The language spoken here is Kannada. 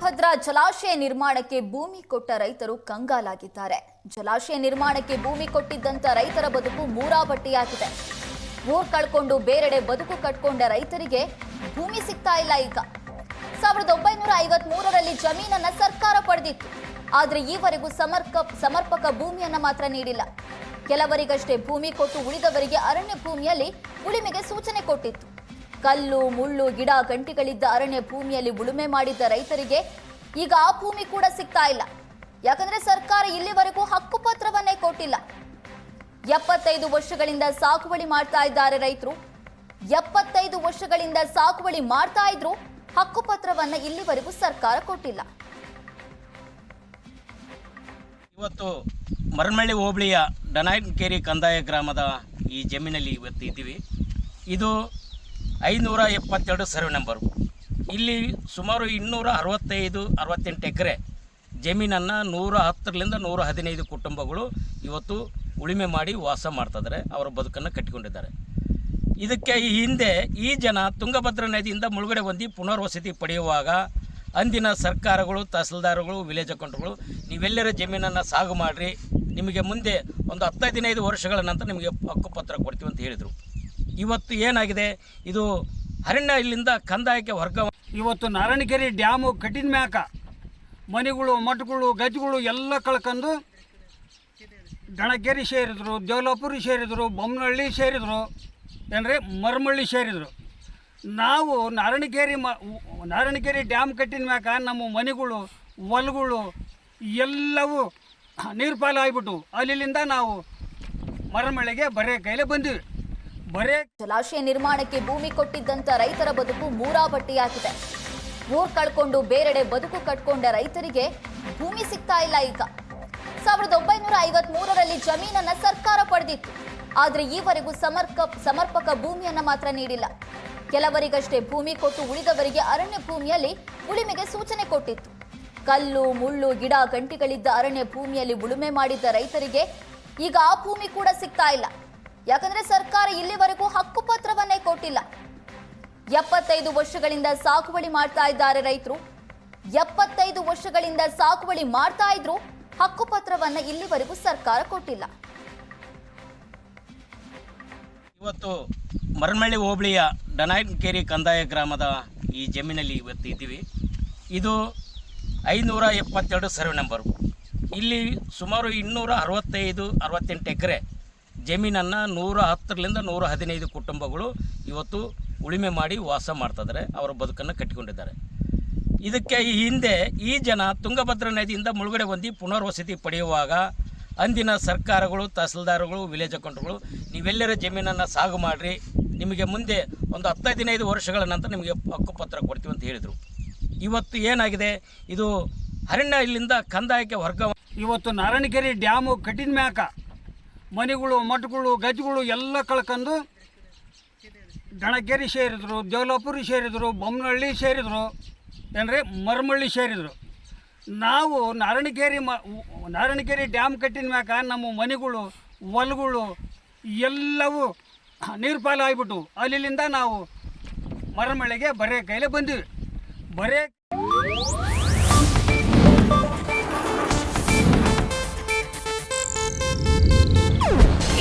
ತುಂಗಭದ್ರಾ ಜಲಾಶಯ ನಿರ್ಮಾಣಕ್ಕೆ ಭೂಮಿ ಕೊಟ್ಟ ರೈತರು ಕಂಗಾಲಾಗಿದ್ದಾರೆ. ಜಲಾಶಯ ನಿರ್ಮಾಣಕ್ಕೆ ಭೂಮಿ ಕೊಟ್ಟಿದ್ದಂತ ರೈತರ ಬದುಕು ಮೂರಾಬಟ್ಟಿಯಾಗಿದೆ. ಊರ್ ಕಳ್ಕೊಂಡು ಬೇರೆಡೆ ಬದುಕು ಕಟ್ಕೊಂಡ ರೈತರಿಗೆ ಭೂಮಿ ಸಿಗ್ತಾ ಇಲ್ಲ ಈಗ. ಸಾವಿರದ ಒಂಬೈನೂರ ಐವತ್ ಮೂರರಲ್ಲಿ ಜಮೀನನ್ನ ಸರ್ಕಾರ ಪಡೆದಿತ್ತು. ಆದ್ರೆ ಈವರೆಗೂ ಸಮರ್ಕ, ಸಮರ್ಪಕ ಭೂಮಿಯನ್ನ ಮಾತ್ರ ನೀಡಿಲ್ಲ. ಕೆಲವರಿಗಷ್ಟೇ ಭೂಮಿ ಕೊಟ್ಟು ಉಳಿದವರಿಗೆ ಅರಣ್ಯ ಭೂಮಿಯಲ್ಲಿ ಉಳಿಮೆಗೆ ಸೂಚನೆ ಕೊಟ್ಟಿತ್ತು. ಕಲ್ಲು, ಮುಳ್ಳು, ಗಿಡ, ಗಂಟಿಗಳಿದ್ದ ಅರಣ್ಯ ಭೂಮಿಯಲ್ಲಿ ಉಳುಮೆ ಮಾಡಿದ್ದ ರೈತರಿಗೆ ಈಗ ಆ ಭೂಮಿ ಕೂಡ ಸಿಗ್ತಾ ಇಲ್ಲ. ಯಾಕಂದ್ರೆ ಸರ್ಕಾರ ಇಲ್ಲಿವರೆಗೂ ಹಕ್ಕುಪತ್ರವನ್ನೇ ಕೊಟ್ಟಿಲ್ಲ. ಎಪ್ಪತ್ತೈದು ವರ್ಷಗಳಿಂದ ಸಾಗುವಳಿ ಮಾಡ್ತಾ ಇದ್ದಾರೆ ರೈತರು. ಎಪ್ಪತ್ತೈದು ವರ್ಷಗಳಿಂದ ಸಾಗುವಳಿ ಮಾಡ್ತಾ ಇದ್ರು ಹಕ್ಕುಪತ್ರವನ್ನ ಇಲ್ಲಿವರೆಗೂ ಸರ್ಕಾರ ಕೊಟ್ಟಿಲ್ಲ. ಇವತ್ತು ಮರಮಳ್ಳಿ ಹೋಬಳಿಯ ಡನಾಯ್ಕೇರಿ ಕಂದಾಯ ಗ್ರಾಮದ ಈ ಜಮೀನಲ್ಲಿ ಇವತ್ತು ಇದ್ದೀವಿ. ಇದು ಐನೂರ ಎಪ್ಪತ್ತೆರಡು ಸರ್ವೆ ನಂಬರು. ಇಲ್ಲಿ ಸುಮಾರು ಇನ್ನೂರ ಅರವತ್ತೈದು, ಅರವತ್ತೆಂಟು ಎಕರೆ ಜಮೀನನ್ನು ನೂರ ಹತ್ತರಿಂದ ನೂರ ಹದಿನೈದು ಕುಟುಂಬಗಳು ಇವತ್ತು ಉಳುಮೆ ಮಾಡಿ ವಾಸ ಮಾಡ್ತಿದ್ದಾರೆ ಅವರ ಬದುಕನ್ನು ಕಟ್ಟಿಕೊಂಡಿದ್ದಾರೆ. ಇದಕ್ಕೆ ಈ ಹಿಂದೆ ಈ ಜನ ತುಂಗಭದ್ರಾ ನದಿಯಿಂದ ಮುಳುಗಡೆ ಹೊಂದಿ ಪುನರ್ವಸತಿ ಪಡೆಯುವಾಗ ಅಂದಿನ ಸರ್ಕಾರಗಳು, ತಹಸೀಲ್ದಾರ್ಗಳು, ವಿಲೇಜ್ ಅಕೌಂಟ್ಗಳು, ನೀವೆಲ್ಲರ ಜಮೀನನ್ನು ಸಾಗು ಮಾಡಿರಿ, ನಿಮಗೆ ಮುಂದೆ ಒಂದು ಹತ್ತು ಹದಿನೈದು ವರ್ಷಗಳ ನಂತರ ನಿಮಗೆ ಹಕ್ಕುಪತ್ರ ಕೊಡ್ತೀವಿ ಅಂತ ಹೇಳಿದರು. ಇವತ್ತು ಏನಾಗಿದೆ? ಇದು ಅರಣ್ಯ ಇಲ್ಲಿಂದ ಕಂದಾಯಕ್ಕೆ ವರ್ಗ ಇವತ್ತು ನಾರಾಯಣಕೆರೆ ಡ್ಯಾಮು ಕಟ್ಟಿದ ಮ್ಯಾಕ. ಮನೆಗಳು, ಮಠಗಳು ಗಜ್ಗಳು ಎಲ್ಲ ಕಳ್ಕೊಂಡು ಗಣಕೆರೆ ಸೇರಿದ್ರು, ದೇವಲಾಪುರಿ ಸೇರಿದರು ಬೊಮ್ಮನಹಳ್ಳಿ ಸೇರಿದ್ರು, ಏನ್ರಿ? ಮರಮಳ್ಳಿ ಸೇರಿದ್ರು. ನಾವು ನಾರಾಯಣಗೇರಿ ಮ ನಾರಾಯಣಗೇರಿ ಡ್ಯಾಮ್ ಕಟ್ಟಿದ ಮ್ಯಾಕ ನಮ್ಮ ಮನೆಗಳು, ಹೊಲಗಳು ಎಲ್ಲವೂ ನೀರು ಪಾಲು ಆಗಿಬಿಟ್ಟು ಅಲ್ಲಿಂದ ನಾವು ಮರಮಳ್ಳಿಗೆ ಬರೇ ಕೈಲೇ ಬಂದಿವಿ. ಜಲಾಶಯ ನಿರ್ಮಾಣಕ್ಕೆ ಭೂಮಿ ಕೊಟ್ಟಿದ್ದಂತ ರೈತರ ಬದುಕು ಮೂರಾಬಟ್ಟಿಯಾಗಿದೆ. ಊರ್ ಕಳ್ಕೊಂಡು ಬೇರೆಡೆ ಬದುಕು ಕಟ್ಕೊಂಡ ರೈತರಿಗೆ ಭೂಮಿ ಸಿಗ್ತಾ ಇಲ್ಲ ಈಗ. ಸಾವಿರದ ಒಂಬೈನೂರ ಐವತ್ ಮೂರರಲ್ಲಿ ಜಮೀನನ್ನ ಸರ್ಕಾರ ಪಡೆದಿತ್ತು. ಆದ್ರೆ ಈವರೆಗೂ ಸಮರ್ಕ, ಸಮರ್ಪಕ ಭೂಮಿಯನ್ನ ಮಾತ್ರ ನೀಡಿಲ್ಲ. ಕೆಲವರಿಗಷ್ಟೇ ಭೂಮಿ ಕೊಟ್ಟು ಉಳಿದವರಿಗೆ ಅರಣ್ಯ ಭೂಮಿಯಲ್ಲಿ ಉಳಿಮೆಗೆ ಸೂಚನೆ ಕೊಟ್ಟಿತ್ತು. ಕಲ್ಲು, ಮುಳ್ಳು, ಗಿಡ, ಗಂಟಿಗಳಿದ್ದ ಅರಣ್ಯ ಭೂಮಿಯಲ್ಲಿ ಉಳುಮೆ ಮಾಡಿದ್ದ ರೈತರಿಗೆ ಈಗ ಆ ಭೂಮಿ ಕೂಡ ಸಿಗ್ತಾ ಇಲ್ಲ. ಯಾಕಂದ್ರೆ ಸರ್ಕಾರ ಇಲ್ಲಿವರೆಗೂ ಹಕ್ಕುಪತ್ರವನ್ನೇ ಕೊಟ್ಟಿಲ್ಲ. ಎಪ್ಪತ್ತೈದು ವರ್ಷಗಳಿಂದ ಸಾಗುವಳಿ ಮಾಡ್ತಾ ಇದ್ದಾರೆ ರೈತರು. ಎಪ್ಪತ್ತೈದು ವರ್ಷಗಳಿಂದ ಸಾಗುವಳಿ ಮಾಡ್ತಾ ಇದ್ರು ಹಕ್ಕುಪತ್ರವನ್ನ ಇಲ್ಲಿವರೆಗೂ ಸರ್ಕಾರ ಕೊಟ್ಟಿಲ್ಲ. ಇವತ್ತು ಮರಮಳ್ಳಿ ಹೋಬಳಿಯ ಡನಾಯ್ಕೇರಿ ಕಂದಾಯ ಗ್ರಾಮದ ಈ ಜಮೀನಲ್ಲಿ ಇವತ್ತು ಇದ್ದೀವಿ. ಇದು ಐನೂರ ಎಪ್ಪತ್ತೆರಡು ಸರ್ವೆ ನಂಬರು. ಇಲ್ಲಿ ಸುಮಾರು ಇನ್ನೂರ ಅರವತ್ತೈದು, ಅರವತ್ತೆಂಟು ಎಕರೆ ಜಮೀನನ್ನು ನೂರ ಹತ್ತರಿಂದ ನೂರ ಹದಿನೈದು ಕುಟುಂಬಗಳು ಇವತ್ತು ಉಳಿಮೆ ಮಾಡಿ ವಾಸ ಮಾಡ್ತಿದ್ದಾರೆ ಅವರ ಬದುಕನ್ನು ಕಟ್ಟಿಕೊಂಡಿದ್ದಾರೆ. ಇದಕ್ಕೆ ಈ ಹಿಂದೆ ಈ ಜನ ತುಂಗಭದ್ರಾ ನದಿಯಿಂದ ಮುಳುಗಡೆ ಹೊಂದಿ ಪುನರ್ವಸತಿ ಪಡೆಯುವಾಗ ಅಂದಿನ ಸರ್ಕಾರಗಳು, ತಹಸೀಲ್ದಾರ್ಗಳು, ವಿಲೇಜ್ ಅಕೌಂಟ್ಗಳು, ನೀವೆಲ್ಲರ ಜಮೀನನ್ನು ಸಾಗು ಮಾಡಿರಿ, ನಿಮಗೆ ಮುಂದೆ ಒಂದು ಹತ್ತು ಹದಿನೈದು ವರ್ಷಗಳ ನಂತರ ನಿಮಗೆ ಹಕ್ಕುಪತ್ರ ಕೊಡ್ತೀವಿ ಅಂತ ಹೇಳಿದರು. ಇವತ್ತು ಏನಾಗಿದೆ? ಇದು ಅರಣ್ಯ ಇಲ್ಲಿಂದ ಕಂದಾಯಕ್ಕೆ ವರ್ಗ ಇವತ್ತು ನಾರಾಯಣಕೆರೆ ಡ್ಯಾಮು ಕಟ್ಟಿದ ಮ್ಯಾಕ ಮನೆಗಳು, ಮಠಗಳು ಗಜ್ಗಳು ಎಲ್ಲ ಕಳ್ಕೊಂಡು ಗಣಕೆರೆ ಸೇರಿದ್ರು, ದೇವಲಾಪುರಿ ಸೇರಿದರು ಬೊಮ್ಮನಹಳ್ಳಿ ಸೇರಿದ್ರು, ಏನ್ರಿ, ಮರಮಳ್ಳಿ ಸೇರಿದ್ರು. ನಾವು ನಾರಾಯಣಗೇರಿ ಮ ನಾರಾಯಣಗೇರಿ ಡ್ಯಾಮ್ ಕಟ್ಟಿದ ಮ್ಯಾಕ ನಮ್ಮ ಮನೆಗಳು, ಹೊಲಗಳು ಎಲ್ಲವೂ ನೀರು ಪಾಲು ಅಲ್ಲಿಂದ ನಾವು ಮರಮಳ್ಳಿಗೆ ಬರೇ ಕೈಲೇ ಬಂದಿವಿ. ಬರೇ